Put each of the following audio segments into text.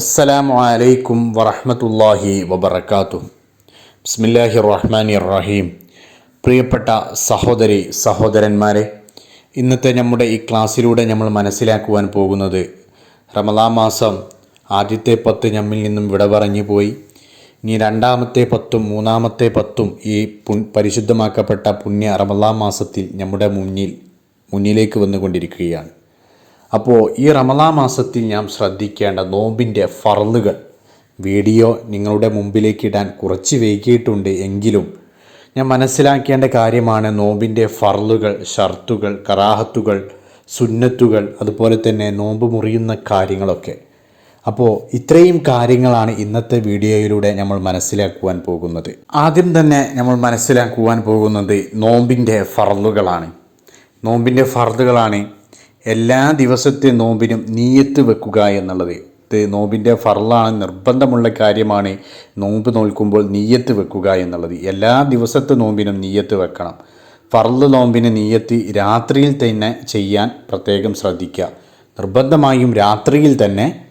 അസ്സലാമു അലൈക്കും വറഹമത്തല്ലാഹി വബറകാതുഹു. ബിസ്മില്ലാഹി റഹ്മാനി റഹീം പ്രിയപ്പെട്ട സഹോദരി സഹോദരന്മാരെ ഇന്നത്തെ നമ്മുടെ ഈ ക്ലാസ്സിലൂടെ നമ്മൾ മനസ്സിലാക്കുവാൻ പോകുന്നത് റമദാ മാസം ആദ്യത്തെ പത്ത് നമ്മിൽ നിന്നും വിട പറഞ്ഞു പോയി. ഇനി രണ്ടാമത്തെ പത്തും മൂന്നാമത്തെ പത്തും ഈ പരിശുദ്ധമാക്കപ്പെട്ട പുണ്യ റമദാ മാസത്തിൽ നമ്മുടെ മുന്നിൽ മുന്നിലേക്ക് വന്നുകൊണ്ടിരിക്കുകയാണ്. അപ്പോൾ ഈ റമദാ മാസത്തിൽ ഞാൻ ശ്രദ്ധിക്കേണ്ട നോമ്പിന്റെ ഫറലുകൾ വീഡിയോ നിങ്ങളുടെ മുമ്പിലേക്ക് ഇടാൻ കുറച്ച് വൈകിയിട്ടുണ്ട് എങ്കിലും ഞാൻ മനസ്സിലാക്കേണ്ട കാര്യമാണ് നോമ്പിന്റെ ഫറലുകൾ ഷർത്തുകൾ കറാഹത്തുകൾ സുന്നത്തുകൾ അതുപോലെ തന്നെ നോമ്പ് മുറിയുന്ന കാര്യങ്ങളൊക്കെ. അപ്പോൾ ഇത്രയും കാര്യങ്ങളാണ് ഇന്നത്തെ വീഡിയോയിലൂടെ നമ്മൾ മനസ്സിലാക്കുവാൻ പോകുന്നത്. ആദ്യം തന്നെ നമ്മൾ മനസ്സിലാക്കുവാൻ പോകുന്നത് നോമ്പിന്റെ ഫറലുകളാണ് നോമ്പിന്റെ ഫർദുകളാണ് എല്ലാ ദിവസത്തെ നോമ്പിനും നീയത്ത് വെക്കുക എന്നുള്ളത്. ഇത് നോമ്പിന്റെ ഫറലാണ് നിർബന്ധമുള്ള കാര്യമാണ്. നോമ്പ് നോൽക്കുമ്പോൾ നീയത്ത് വെക്കുക എന്നുള്ളത്. എല്ലാ ദിവസത്തെ നോമ്പിനും നീയത്ത് വെക്കണം. ഫറൽ നോമ്പിന് നീയത്ത് രാത്രിയിൽ തന്നെ ചെയ്യാൻ പ്രത്യേകം ശ്രദ്ധിക്കുക. നിർബന്ധമായും രാത്രിയിൽ തന്നെ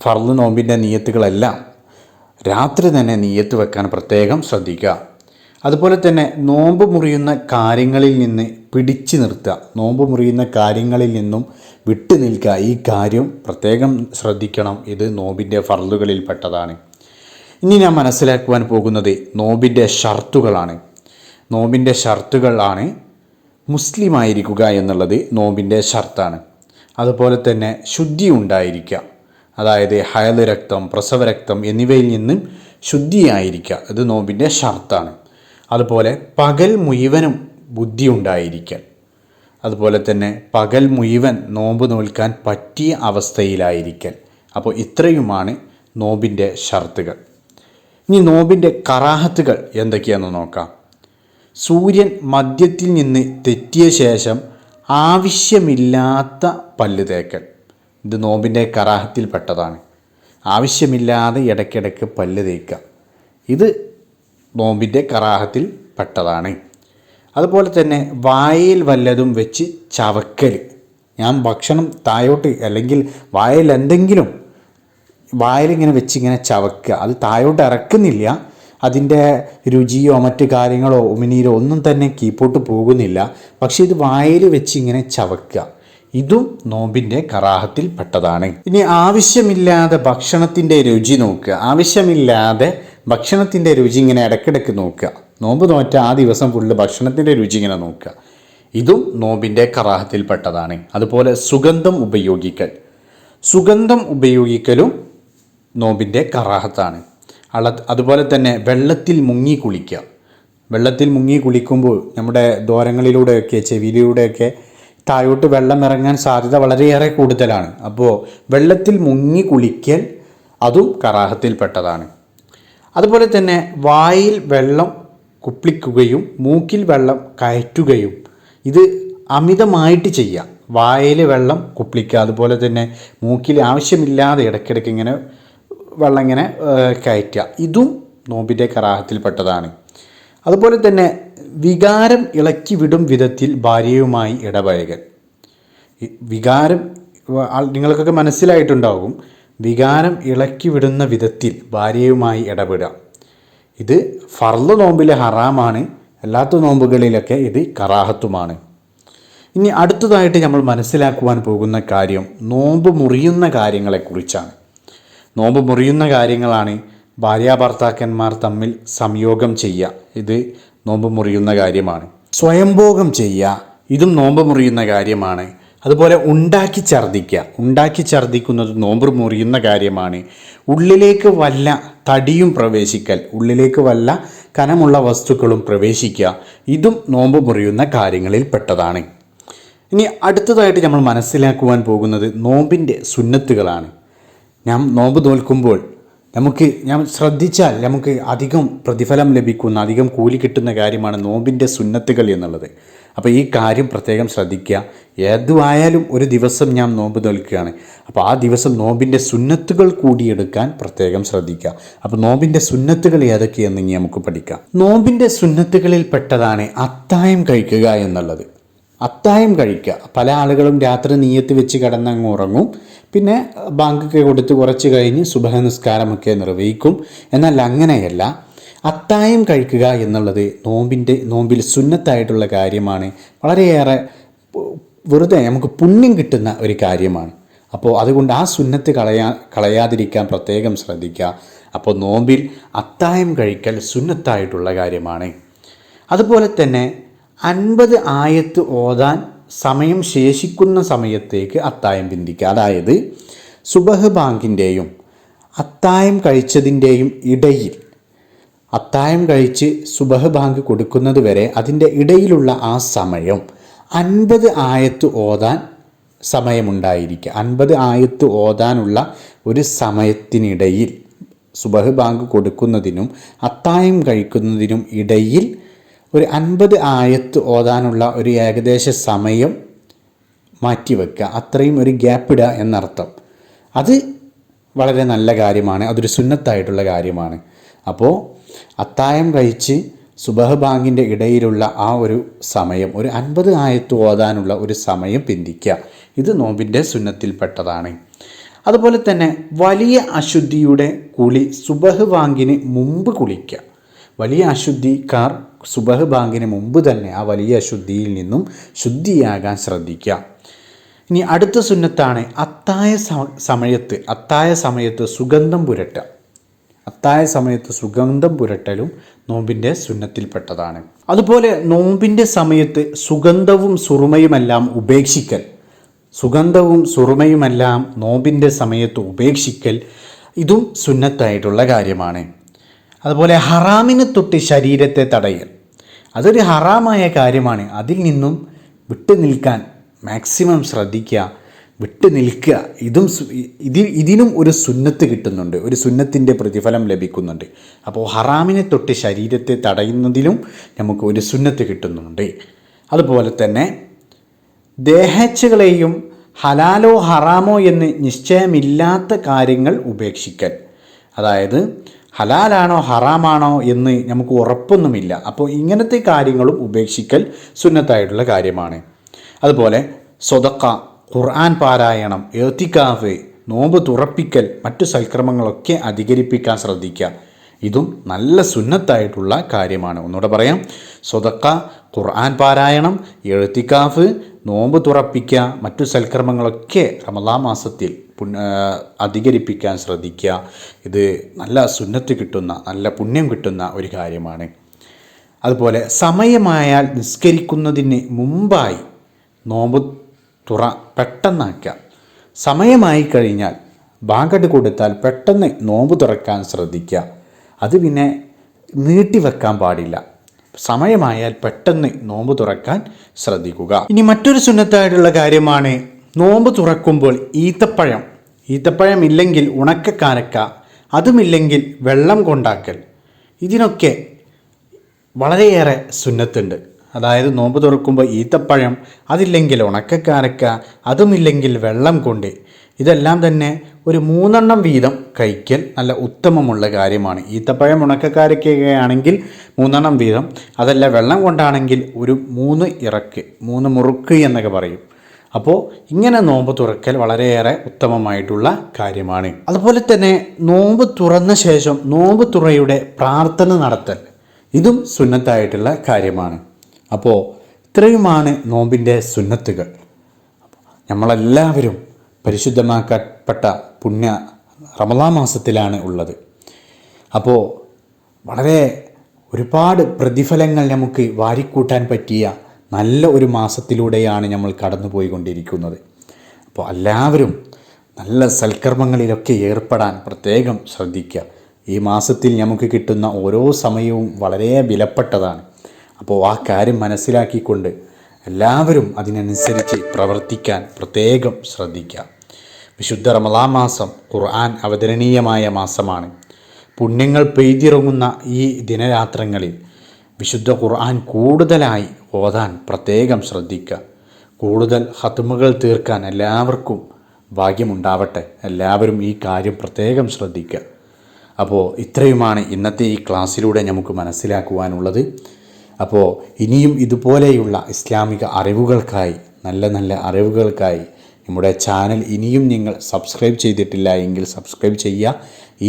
ഫറൽ നോമ്പിന്റെ നീയത്തുകളെല്ലാം രാത്രി തന്നെ നീയത്ത് വെക്കാൻ പ്രത്യേകം ശ്രദ്ധിക്കുക. അതുപോലെ തന്നെ നോമ്പ് മുറിയുന്ന കാര്യങ്ങളിൽ നിന്ന് പിടിച്ചു നിർത്തുക. നോമ്പ് മുറിയുന്ന കാര്യങ്ങളിൽ നിന്നും വിട്ടു നിൽക്കുക. ഈ കാര്യം പ്രത്യേകം ശ്രദ്ധിക്കണം. ഇത് നോമ്പിന്റെ ഫർദുകളിൽ പെട്ടതാണ് ഇനി ഞാൻ മനസ്സിലാക്കുവാൻ പോകുന്നത് നോമ്പിന്റെ ഷർത്തുകളാണ്. നോമ്പിന്റെ ഷർത്തുകളാണ് മുസ്ലിമായിരിക്കുക എന്നുള്ളത് നോമ്പിന്റെ ഷർത്താണ്. അതുപോലെ തന്നെ ശുദ്ധി ഉണ്ടായിരിക്കുക. അതായത് ഹയൽ രക്തം പ്രസവരക്തം എന്നിവയിൽ നിന്നും ശുദ്ധിയായിരിക്കുക. ഇത് നോമ്പിന്റെ ഷർത്താണ്. അതുപോലെ പകൽ മുഴുവനും ബുദ്ധി ഉണ്ടായിരിക്കൽ അതുപോലെ തന്നെ പകൽ മുഴുവൻ നോമ്പ് നോൽക്കാൻ പറ്റിയ അവസ്ഥയിലായിരിക്കൽ. അപ്പോൾ ഇത്രയുമാണ് നോമ്പിന്റെ ഷർത്തുകൾ. ഇനി നോമ്പിന്റെ കറാഹത്തുകൾ എന്തൊക്കെയാണെന്ന് നോക്കാം. സൂര്യൻ മദ്യത്തിൽ നിന്ന് തെറ്റിയ ശേഷം ആവശ്യമില്ലാത്ത പല്ല് തേക്കൽ. ഇത് നോമ്പിന്റെ കറാഹത്തിൽപ്പെട്ടതാണ്. ആവശ്യമില്ലാതെ ഇടയ്ക്കിടയ്ക്ക് പല്ല് തേക്കുക. ഇത് നോമ്പിന്റെ കറാഹത്തിൽ പെട്ടതാണ്. അതുപോലെ തന്നെ വായിൽ വല്ലതും വെച്ച് ചവക്കൽ ഞാൻ ഭക്ഷണം തായോട്ട് അല്ലെങ്കിൽ വായിൽ എന്തെങ്കിലും വായിലിങ്ങനെ വെച്ച് ഇങ്ങനെ ചവക്കുക അത് തായോട്ട് ഇറക്കുന്നില്ല. അതിന്റെ രുചിയോ മറ്റ് കാര്യങ്ങളോ ഉമിനീരോ ഒന്നും തന്നെ കീപ്പോട്ട് പോകുന്നില്ല. പക്ഷേ ഇത് വായിൽ വെച്ച് ഇങ്ങനെ ചവക്കുക ഇതും നോമ്പിന്റെ കറാഹത്തിൽ പെട്ടതാണ്. ഇനി ആവശ്യമില്ലാതെ ഭക്ഷണത്തിന്റെ രുചി നോക്കുക. ആവശ്യമില്ലാതെ ഭക്ഷണത്തിന്റെ രുചി ഇങ്ങനെ ഇടയ്ക്കിടയ്ക്ക് നോക്കുക. നോമ്പ് നോറ്റ ആ ദിവസം ഫുള്ള് ഭക്ഷണത്തിന്റെ രുചി ഇങ്ങനെ നോക്കുക. ഇതും നോമ്പിന്റെ കറാഹത്തിൽപ്പെട്ടതാണ്. അതുപോലെ സുഗന്ധം ഉപയോഗിക്കൽ. സുഗന്ധം ഉപയോഗിക്കലും നോമ്പിന്റെ കറാഹത്താണ്. അള അതുപോലെ തന്നെ വെള്ളത്തിൽ മുങ്ങി കുളിക്കുക. വെള്ളത്തിൽ മുങ്ങി കുളിക്കുമ്പോൾ നമ്മുടെ ദ്വാരങ്ങളിലൂടെയൊക്കെ ചെവിയിലൂടെയൊക്കെ താഴോട്ട് വെള്ളം ഇറങ്ങാൻ സാധ്യത വളരെയേറെ കൂടുതലാണ്. അപ്പോൾ വെള്ളത്തിൽ മുങ്ങി കുളിക്കൽ അതും കറാഹത്തിൽപ്പെട്ടതാണ്. അതുപോലെ തന്നെ വായിൽ വെള്ളം കുപ്പിക്കുകയും മൂക്കിൽ വെള്ളം കയറ്റുകയും ഇത് അമിതമായിട്ട് ചെയ്യാം വായിൽ വെള്ളം കുപ്പിക്കുക അതുപോലെ തന്നെ മൂക്കിൽ ആവശ്യമില്ലാതെ ഇടയ്ക്കിടയ്ക്ക് ഇങ്ങനെ വെള്ളം ഇങ്ങനെ കയറ്റുക. ഇതും നോമ്പിന്റെ കറാഹത്തിൽപ്പെട്ടതാണ്. അതുപോലെ തന്നെ വികാരം ഇളക്കി വിടും വിധത്തിൽ ഭാര്യയുമായി ഇടപഴകൽ. വികാരം നിങ്ങൾക്കൊക്കെ മനസ്സിലായിട്ടുണ്ടാകും വികാരം ഇളക്കിവിടുന്ന വിധത്തിൽ ഭാര്യയുമായി ഇടപെടുക. ഇത് ഫർൾ നോമ്പിലെ ഹറാമാണ്. അല്ലാത്ത നോമ്പുകളിലൊക്കെ ഇത് കറാഹത്തുമാണ്. ഇനി അടുത്തതായിട്ട് നമ്മൾ മനസ്സിലാക്കുവാൻ പോകുന്ന കാര്യം നോമ്പ് മുറിയുന്ന കാര്യങ്ങളെക്കുറിച്ചാണ്. നോമ്പ് മുറിയുന്ന കാര്യങ്ങളാണ് ഭാര്യാഭർത്താക്കന്മാർ തമ്മിൽ സംയോഗം ചെയ്യുക. ഇത് നോമ്പ് മുറിയുന്ന കാര്യമാണ്. സ്വയംഭോഗം ചെയ്യുക. ഇതും നോമ്പ് മുറിയുന്ന കാര്യമാണ്. അതുപോലെ ഉണ്ടാക്കി ഛർദ്ദിക്കുക. ഉണ്ടാക്കി ഛർദ്ദിക്കുന്നത് നോമ്പ് മുറിയുന്ന കാര്യമാണ്. ഉള്ളിലേക്ക് വല്ല തടിയും പ്രവേശിക്കൽ ഉള്ളിലേക്ക് വല്ല കനമുള്ള വസ്തുക്കളും പ്രവേശിക്കുക. ഇതും നോമ്പ് മുറിയുന്ന കാര്യങ്ങളിൽ പെട്ടതാണ് ഇനി അടുത്തതായിട്ട് നമ്മൾ മനസ്സിലാക്കുവാൻ പോകുന്നത് നോമ്പിന്റെ സുന്നത്തുകളാണ്. ഞാൻ നോമ്പ് നോൽക്കുമ്പോൾ നമുക്ക് ഞാൻ ശ്രദ്ധിച്ചാൽ നമുക്ക് അധികം പ്രതിഫലം ലഭിക്കുന്ന അധികം കൂലി കിട്ടുന്ന കാര്യമാണ് നോമ്പിന്റെ സുന്നത്തുകൾ എന്നുള്ളത്. അപ്പോൾ ഈ കാര്യം പ്രത്യേകം ശ്രദ്ധിക്കുക. ഏതുമായാലും ഒരു ദിവസം ഞാൻ നോമ്പ് നോൽക്കുകയാണ്. അപ്പോൾ ആ ദിവസം നോമ്പിന്റെ സുന്നത്തുകൾ കൂടിയെടുക്കാൻ പ്രത്യേകം ശ്രദ്ധിക്കുക. അപ്പോൾ നോമ്പിന്റെ സുന്നത്തുകൾ ഏതൊക്കെയെന്ന് ഇനി നമുക്ക് പഠിക്കാം. നോമ്പിന്റെ സുന്നത്തുകളിൽ പെട്ടതാണ് അത്തായം കഴിക്കുക എന്നുള്ളത്. അത്തായം കഴിക്കുക. പല ആളുകളും രാത്രി നീയത്ത് വെച്ച് കിടന്നങ്ങ് ഉറങ്ങും. പിന്നെ ബാങ്കൊക്കെ കൊടുത്ത് കുറച്ച് കഴിഞ്ഞ് സുബഹ നിർവഹിക്കും. എന്നാൽ അങ്ങനെയല്ല. അത്തായം കഴിക്കുക എന്നുള്ളത് നോമ്പിന്റെ നോമ്പിൽ സുന്നത്തായിട്ടുള്ള കാര്യമാണ്. വളരെയേറെ വെറുതെ നമുക്ക് പുണ്യം കിട്ടുന്ന ഒരു കാര്യമാണ്. അപ്പോൾ അതുകൊണ്ട് ആ സുന്നത്ത് കളയാ കളയാതിരിക്കാൻ പ്രത്യേകം ശ്രദ്ധിക്കുക. അപ്പോൾ നോമ്പിൽ അത്തായം കഴിക്കൽ സുന്നത്തായിട്ടുള്ള കാര്യമാണ്. അതുപോലെ തന്നെ അൻപത് ആയത്ത് ഓതാൻ സമയം ശേഷിക്കുന്ന സമയത്തേക്ക് അത്തായം പിന്തിക്കുക. അതായത് സുബഹ് ബാങ്കിന്റെയും അത്തായം കഴിച്ചതിന്റെയും ഇടയിൽ അത്തായം കഴിച്ച് സുബഹ് ബാങ്ക് കൊടുക്കുന്നത് വരെ അതിന്റെ ഇടയിലുള്ള ആ സമയം. അൻപത് ആയത്ത് ഓതാൻ സമയമുണ്ടായിരിക്കുക അൻപത് ആയത്ത് ഓതാനുള്ള ഒരു സമയത്തിനിടയിൽ സുബഹ് ബാങ്ക് കൊടുക്കുന്നതിനും അത്തായം കഴിക്കുന്നതിനും ഇടയിൽ ഒരു അൻപത് ആയത്ത് ഓതാനുള്ള ഒരു ഏകദേശ സമയം മാറ്റിവെക്കുക അത്രയും ഒരു ഗ്യാപ്പ് ഇടുക എന്നർത്ഥം. അത് വളരെ നല്ല കാര്യമാണ്. അതൊരു സുന്നത്തായിട്ടുള്ള കാര്യമാണ്. അപ്പോൾ അത്തായം കഴിച്ച് സുബഹ് ബാങ്കിന്റെ ഇടയിലുള്ള ആ ഒരു സമയം ഒരു അൻപത് ആയത്ത് ഓതാനുള്ള ഒരു സമയം പിന്തിക്കുക. ഇത് നോമ്പിന്റെ സുന്നത്തിൽപ്പെട്ടതാണ്. അതുപോലെ തന്നെ വലിയ അശുദ്ധിയുടെ കുളി സുബഹ് ബാങ്കിന് മുമ്പ് കുളിക്കുക. വലിയ അശുദ്ധിക്കാർ സുബഹ് ബാങ്കിന് മുമ്പ് തന്നെ ആ വലിയ അശുദ്ധിയിൽ നിന്നും ശുദ്ധിയാകാൻ ശ്രദ്ധിക്കുക. ഇനി അടുത്ത സുന്നത്താണ് അത്തായ സമയത്ത് അത്തായ സമയത്ത് സുഗന്ധം പുരട്ടുക. അത്തായ സമയത്ത് സുഗന്ധം പുരട്ടലും നോമ്പിന്റെ സുന്നത്തിൽപ്പെട്ടതാണ്. അതുപോലെ നോമ്പിന്റെ സമയത്ത് സുഗന്ധവും സുറുമയുമെല്ലാം ഉപേക്ഷിക്കൽ. സുഗന്ധവും സുറുമയുമെല്ലാം നോമ്പിന്റെ സമയത്ത് ഉപേക്ഷിക്കൽ ഇതും സുന്നത്തായിട്ടുള്ള കാര്യമാണ്. അതുപോലെ ഹറാമിനെ തൊട്ട് ശരീരത്തെ തടയൽ. അതൊരു ഹറാമായ കാര്യമാണ്. അതിൽ നിന്നും വിട്ടു നിൽക്കാൻ മാക്സിമം ശ്രദ്ധിക്കുക. വിട്ടു നിൽക്കുക. ഇതും ഇതിൽ ഇതിനും ഒരു സുന്നത്ത് കിട്ടുന്നുണ്ട്. ഒരു സുന്നത്തിന്റെ പ്രതിഫലം ലഭിക്കുന്നുണ്ട്. അപ്പോൾ ഹറാമിനെ തൊട്ട് ശരീരത്തെ തടയുന്നതിലും നമുക്ക് ഒരു സുന്നത്ത് കിട്ടുന്നുണ്ട്. അതുപോലെ തന്നെ ദേഹച്ചകളെയും ഹലാലോ ഹറാമോ എന്ന് നിശ്ചയമില്ലാത്ത കാര്യങ്ങൾ ഉപേക്ഷിക്കൽ. അതായത് ഹലാലാണോ ഹറാമാണോ എന്ന് നമുക്ക് ഉറപ്പൊന്നുമില്ല. അപ്പോൾ ഇങ്ങനത്തെ കാര്യങ്ങളും ഉപേക്ഷിക്കൽ സുന്നത്തായിട്ടുള്ള കാര്യമാണ്. അതുപോലെ സ്വതക്ക ഖുർആൻ പാരായണം ഏത്തിക്കാഫ് നോമ്പ് തുറപ്പിക്കൽ മറ്റു സൽക്രമങ്ങളൊക്കെ അധികരിപ്പിക്കാൻ ശ്രദ്ധിക്കുക. ഇതും നല്ല സുന്നത്തായിട്ടുള്ള കാര്യമാണ്. ഒന്നുകൂടെ പറയാം. സ്വതക്ക ഖുർആൻ പാരായണം എഴുത്തിക്കാഫ് നോമ്പ് തുറപ്പിക്കുക മറ്റു സൽക്കർമ്മങ്ങളൊക്കെ റമദാ മാസത്തിൽ അധികരിപ്പിക്കാൻ ശ്രദ്ധിക്കുക. ഇത് നല്ല സുന്നത്ത് കിട്ടുന്ന നല്ല പുണ്യം കിട്ടുന്ന ഒരു കാര്യമാണ്. അതുപോലെ സമയമായാൽ നിസ്കരിക്കുന്നതിന് മുമ്പായി നോമ്പ് തുറ പെട്ടെന്നാക്കുക സമയമായി കഴിഞ്ഞാൽ ബാങ്കട്ട് കൊടുത്താൽ പെട്ടെന്ന് നോമ്പ് തുറക്കാൻ ശ്രദ്ധിക്കുക അത് പിന്നെ നീട്ടിവെക്കാൻ പാടില്ല. സമയമായാൽ പെട്ടെന്ന് നോമ്പ് തുറക്കാൻ ശ്രദ്ധിക്കുക. ഇനി മറ്റൊരു സുന്നത്തായിട്ടുള്ള കാര്യമാണ് നോമ്പ് തുറക്കുമ്പോൾ ഈത്തപ്പഴം. ഈത്തപ്പഴം ഇല്ലെങ്കിൽ ഉണക്കക്കാരക്ക അതുമില്ലെങ്കിൽ വെള്ളം കൊണ്ടാക്കൽ. ഇതിനൊക്കെ വളരെയേറെ സുന്നത്തുണ്ട്. അതായത് നോമ്പ് തുറക്കുമ്പോൾ ഈത്തപ്പഴം അതില്ലെങ്കിൽ ഉണക്കക്കാരക്ക അതുമില്ലെങ്കിൽ വെള്ളം കൊണ്ട്. ഇതെല്ലാം തന്നെ ഒരു മൂന്നെണ്ണം വീതം കഴിക്കൽ നല്ല ഉത്തമമുള്ള കാര്യമാണ്. ഈത്തപ്പഴം ഉണക്കക്കാരക്കൊക്കെ ആണെങ്കിൽ മൂന്നെണ്ണം വീതം അതല്ല വെള്ളം കൊണ്ടാണെങ്കിൽ ഒരു മൂന്ന് ഇറക്ക് മൂന്ന് മുറുക്ക് എന്നൊക്കെ പറയും. അപ്പോൾ ഇങ്ങനെ നോമ്പ് തുറക്കൽ വളരെയേറെ ഉത്തമമായിട്ടുള്ള കാര്യമാണ്. അതുപോലെ തന്നെ നോമ്പ് തുറന്ന ശേഷം നോമ്പ് തുറയുടെ പ്രാർത്ഥന നടത്തൽ ഇതും സുന്നത്തായിട്ടുള്ള കാര്യമാണ്. അപ്പോൾ ഇത്രയുമാണ് നോമ്പിന്റെ സുന്നത്തുകൾ. നമ്മളെല്ലാവരും പരിശുദ്ധമാക്കപ്പെട്ട പുണ്യ റമദാ മാസത്തിലാണ് ഉള്ളത്. അപ്പോൾ വളരെ ഒരുപാട് പ്രതിഫലങ്ങൾ നമുക്ക് വാരിക്കൂട്ടാൻ പറ്റിയ നല്ല ഒരു മാസത്തിലൂടെയാണ് നമ്മൾ കടന്നു പോയിക്കൊണ്ടിരിക്കുന്നത് അപ്പോൾ എല്ലാവരും നല്ല സൽക്കർമ്മങ്ങളിലൊക്കെ ഏർപ്പെടാൻ പ്രത്യേകം ശ്രദ്ധിക്കുക. ഈ മാസത്തിൽ നമുക്ക് കിട്ടുന്ന ഓരോ സമയവും വളരെ വിലപ്പെട്ടതാണ്. അപ്പോൾ ആ കാര്യം മനസ്സിലാക്കിക്കൊണ്ട് എല്ലാവരും അതിനനുസരിച്ച് പ്രവർത്തിക്കാൻ പ്രത്യേകം ശ്രദ്ധിക്കുക വിശുദ്ധ റമലാ മാസം ഖുർആൻ അവതരണീയമായ മാസമാണ്. പുണ്യങ്ങൾ പെയ്തിറങ്ങുന്ന ഈ ദിനരാത്രങ്ങളിൽ വിശുദ്ധ ഖുർആൻ കൂടുതലായി ഓതാൻ പ്രത്യേകം ശ്രദ്ധിക്കുക. കൂടുതൽ ഹത്തുമുകൾ തീർക്കാൻ എല്ലാവർക്കും ഭാഗ്യമുണ്ടാവട്ടെ. എല്ലാവരും ഈ കാര്യം പ്രത്യേകം ശ്രദ്ധിക്കുക. അപ്പോൾ ഇത്രയുമാണ് ഇന്നത്തെ ഈ ക്ലാസ്സിലൂടെ നമുക്ക് മനസ്സിലാക്കുവാനുള്ളത്. അപ്പോൾ ഇനിയും ഇതുപോലെയുള്ള ഇസ്ലാമിക അറിവുകൾക്കായി നല്ല നല്ല അറിവുകൾക്കായി നമ്മുടെ ചാനൽ ഇനിയും നിങ്ങൾ സബ്സ്ക്രൈബ് ചെയ്തിട്ടില്ല എങ്കിൽ സബ്സ്ക്രൈബ് ചെയ്യുക.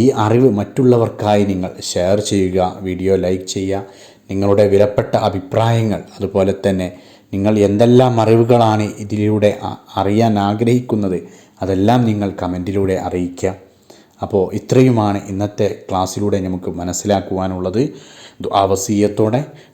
ഈ അറിവ് മറ്റുള്ളവർക്കായി നിങ്ങൾ ഷെയർ ചെയ്യുക വീഡിയോ ലൈക്ക് ചെയ്യുക. നിങ്ങളുടെ വിലപ്പെട്ട അഭിപ്രായങ്ങൾ അതുപോലെ തന്നെ നിങ്ങൾ എന്തെല്ലാം അറിവുകളാണ് ഇതിലൂടെ അറിയാൻ ആഗ്രഹിക്കുന്നത് അതെല്ലാം നിങ്ങൾ കമന്റിലൂടെ അറിയിക്കുക. അപ്പോൾ ഇത്രയുമാണ് ഇന്നത്തെ ക്ലാസ്സിലൂടെ നമുക്ക് മനസ്സിലാക്കുവാനുള്ളത്. അവസീയത്തോടെ